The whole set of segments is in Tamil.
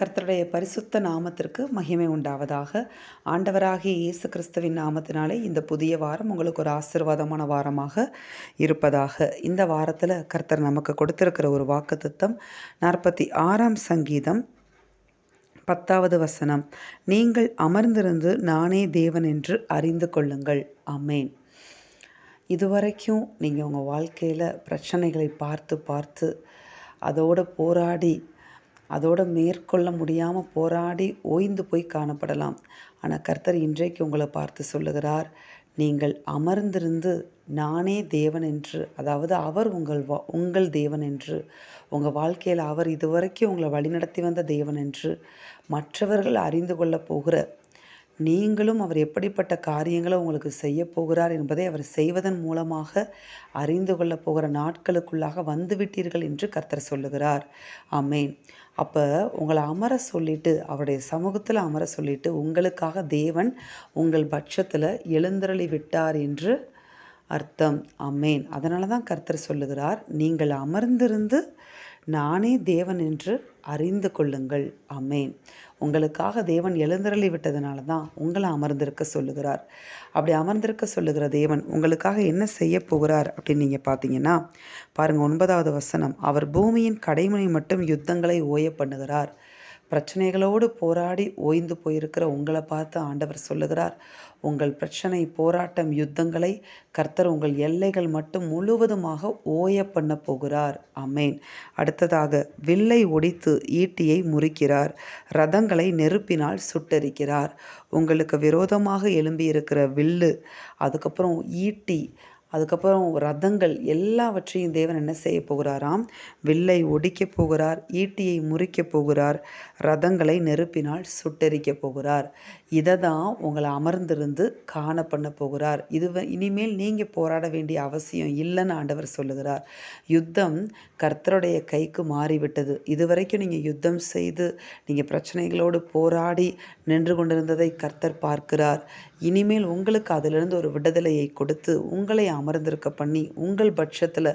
கர்த்தருடைய பரிசுத்த நாமத்திற்கு மகிமை உண்டாவதாக. ஆண்டவராகிய இயேசு கிறிஸ்துவின் நாமத்தினாலே இந்த புதிய வாரம் உங்களுக்கு ஒரு ஆசீர்வாதமான வாரமாக இருப்பதாக. இந்த வாரத்தில் கர்த்தர் நமக்கு கொடுத்திருக்கிற ஒரு வாக்குத்தத்தம் நாற்பத்தி ஆறாம் சங்கீதம் பத்தாவது வசனம். நீங்கள் அமர்ந்திருந்து நானே தேவன் என்று அறிந்து கொள்ளுங்கள். அமேன் இதுவரைக்கும் நீங்கள் உங்கள் வாழ்க்கையில் பிரச்சனைகளை பார்த்து பார்த்து அதோடு போராடி அதோட மேற்கொள்ள முடியாமல் போராடி ஓய்ந்து போய் காணப்படலாம். ஆனால் கர்த்தர் இன்றைக்கு உங்களை பார்த்து சொல்லுகிறார் நீங்கள் அமர்ந்திருந்து நானே தேவன் என்று அதாவது அவர் உங்கள் வா உங்கள் தேவன் என்று உங்கள் வாழ்க்கையில் அவர் இதுவரைக்கும் உங்களை வழிநடத்தி வந்த தேவன் என்று மற்றவர்கள் அறிந்து கொள்ளப் போகிற நீங்களும் அவர் எப்படிப்பட்ட காரியங்களை உங்களுக்கு செய்ய போகிறார் என்பதை அவர் செய்வதன் மூலமாக அறிந்து கொள்ளப் போகிற நாட்களுக்குள்ளாக வந்துவிட்டீர்கள் என்று கர்த்தர் சொல்லுகிறார். அமேன் அப்போ உங்களை அமர சொல்லிட்டு அவருடைய சமூகத்தில் அமர சொல்லிட்டு உங்களுக்காக தேவன் உங்கள் பட்சத்தில் எழுந்தருளி விட்டார் என்று அர்த்தம். அமேன் அதனால தான் கர்த்தர் சொல்லுகிறார் நீங்கள் அமர்ந்திருந்து நானே தேவன் என்று அறிந்து கொள்ளுங்கள். அமேன் உங்களுக்காக தேவன் எழுந்தருளி விட்டதுனால தான் உங்களை அமர்ந்திருக்க சொல்லுகிறார். அப்படி அமர்ந்திருக்க சொல்லுகிற தேவன் உங்களுக்காக என்ன செய்ய போகிறார் அப்படின்னு நீங்கள் பார்த்தீங்கன்னா பாருங்கள் ஒன்பதாவது வசனம். அவர் பூமியின் கடைமுனை மட்டும் யுத்தங்களை ஓய பண்ணுகிறார். பிரச்சனைகளோடு போராடி ஓய்ந்து போயிருக்கிற உங்களை பார்த்து ஆண்டவர் சொல்லுகிறார். உங்கள் பிரச்சனை போராட்டம் யுத்தங்களை கர்த்தர் உங்கள் எல்லைகள் மட்டும் முழுவதுமாக ஓய பண்ண போகிறார். அமேன் அடுத்ததாக வில்லை ஒடித்து ஈட்டியை முறிக்கிறார். ரதங்களை நெருப்பினால் சுட்டரிக்கிறார். உங்களுக்கு விரோதமாக எழும்பியிருக்கிற வில்லு அதுக்கப்புறம் ஈட்டி அதுக்கப்புறம் ரதங்கள் எல்லாவற்றையும் தேவன் என்ன செய்ய போகிறாராம்? வில்லை ஒடிக்கப் போகிறார் ஈட்டியை முறிக்கப் போகிறார் ரதங்களை நெருப்பினால் சுட்டெரிக்க போகிறார். இதை தான் உங்களை அமர்ந்திருந்து காண பண்ண போகிறார். இது இனிமேல் நீங்கள் போராட வேண்டிய அவசியம் இல்லைன்னு ஆண்டவர் சொல்லுகிறார். யுத்தம் கர்த்தருடைய கைக்கு மாறிவிட்டது. இதுவரைக்கும் நீங்கள் யுத்தம் செய்து நீங்கள் பிரச்சனைகளோடு போராடி நின்று கொண்டிருந்ததை கர்த்தர் பார்க்கிறார். இனிமேல் உங்களுக்கு அதிலிருந்து ஒரு விடுதலையை கொடுத்து உங்களை அமர்ந்திருக்க பண்ணி உங்கள் பட்சத்தில்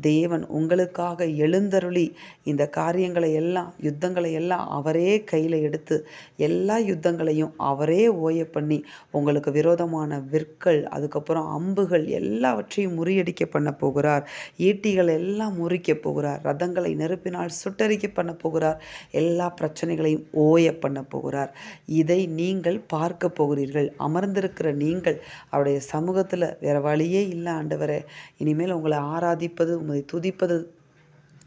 தேவன் உங்களுக்காக எழுந்தருளி இந்த காரியங்களை எல்லாம் யுத்தங்களை எல்லாம் அவரே கையில் எடுத்து எல்லா யுத்தங்களையும் அவர் அவரே ஓய பண்ணி உங்களுக்கு விரோதமான விற்கள் அதுக்கப்புறம் அம்புகள் எல்லாவற்றையும் முறியடிக்க பண்ண போகிறார். ஈட்டிகள் எல்லாம் முறிக்க போகிறார். ரதங்களை நெருப்பினால் சுட்டரிக்க பண்ண போகிறார். எல்லா பிரச்சனைகளையும் ஓய பண்ண போகிறார். இதை நீங்கள் பார்க்க போகிறீர்கள். அமர்ந்திருக்கிற நீங்கள் அவருடைய சமூகத்தில் வேறு வழியே இல்லை ஆண்டவரே. இனிமேல் உங்களை ஆராதிப்பது உங்களை துதிப்பது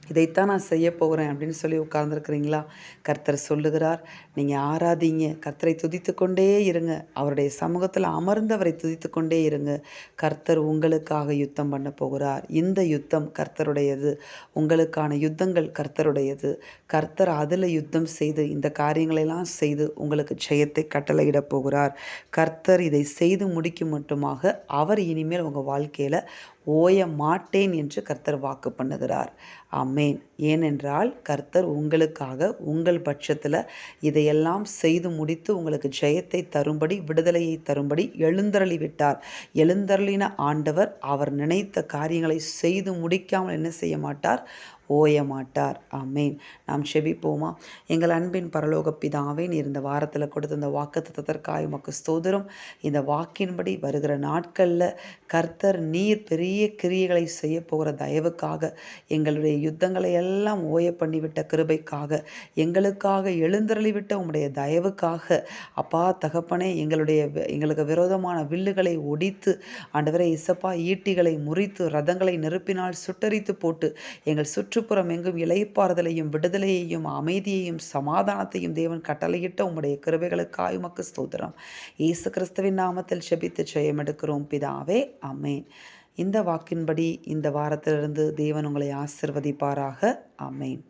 இதைத்தான் நான் செய்ய போகிறேன் அப்படின்னு சொல்லி உட்கார்ந்துருக்குறீங்களா? கர்த்தர் சொல்லுகிறார் நீங்கள் ஆராதிங்க கர்த்தரை துதித்து கொண்டே இருங்க. அவருடைய சமூகத்தில் அமர்ந்தவரை துதித்து கொண்டே இருங்க. கர்த்தர் உங்களுக்காக யுத்தம் பண்ண போகிறார். இந்த யுத்தம் கர்த்தருடையது. உங்களுக்கான யுத்தங்கள் கர்த்தருடையது. கர்த்தர் அதில் யுத்தம் செய்து இந்த காரியங்களெல்லாம் செய்து உங்களுக்கு ஜெயத்தை கட்டளையிடப் போகிறார். கர்த்தர் இதை செய்து முடிக்கும் மட்டுமாக அவர் இனிமேல் உங்கள் வாழ்க்கையில் ஓய மாட்டேன் என்று கர்த்தர் வாக்கு பண்ணுகிறார். அம்மேன் ஏனென்றால் கர்த்தர் உங்களுக்காக உங்கள் பட்சத்தில் இதையெல்லாம் செய்து முடித்து உங்களுக்கு ஜெயத்தை தரும்படி விடுதலையை தரும்படி எழுந்தருளி விட்டார். எழுந்தருளின ஆண்டவர் அவர் நினைத்த காரியங்களை செய்து முடிக்காமல் என்ன செய்ய மாட்டார்? ஓய மாட்டார் ஆமேன். நாம் செபிப்போமா? எங்கள் அன்பின் பரலோக பிதாவே நீர் இந்த வாரத்தில் கொடுத்த இந்த வாக்கு தத்தற்காய் உமக்கு ஸ்தோதிரம் இந்த வாக்கின்படி வருகிற நாட்களில் கர்த்தர் நீர் பெரிய கிரியைகளை செய்ய போகிற தயவுக்காக எங்களுடைய யுத்தங்களை எல்லாம் ஓய பண்ணிவிட்ட கிருபைக்காக எங்களுக்காக எழுந்தருளிவிட்ட உங்களுடைய தயவுக்காக அப்பா தகப்பனே எங்களுடைய எங்களுக்கு விரோதமான வில்லுகளை ஒடித்து ஆண்டவரை இசப்பா ஈட்டிகளை முறித்து ரதங்களை நெருப்பினால் சுட்டரித்து போட்டு எங்கள் சுற்றுப்புறம் எங்கும் இலைப்பாறுதலையும் விடுதலையையும் அமைதியையும் சமாதானத்தையும் தேவன் கட்டளையிட்ட உம்முடைய கிருபைகளுக்காய் உமக்கு ஸ்தோத்திரம். இயேசு கிறிஸ்துவின் நாமத்தில் செபித்து ஜெயம் எடுக்கிறோம் பிதாவே அமேன் இந்த வாக்கின்படி இந்த வாரத்திலிருந்து தேவன் உங்களை ஆசிர்வதிப்பாராக. அமேன்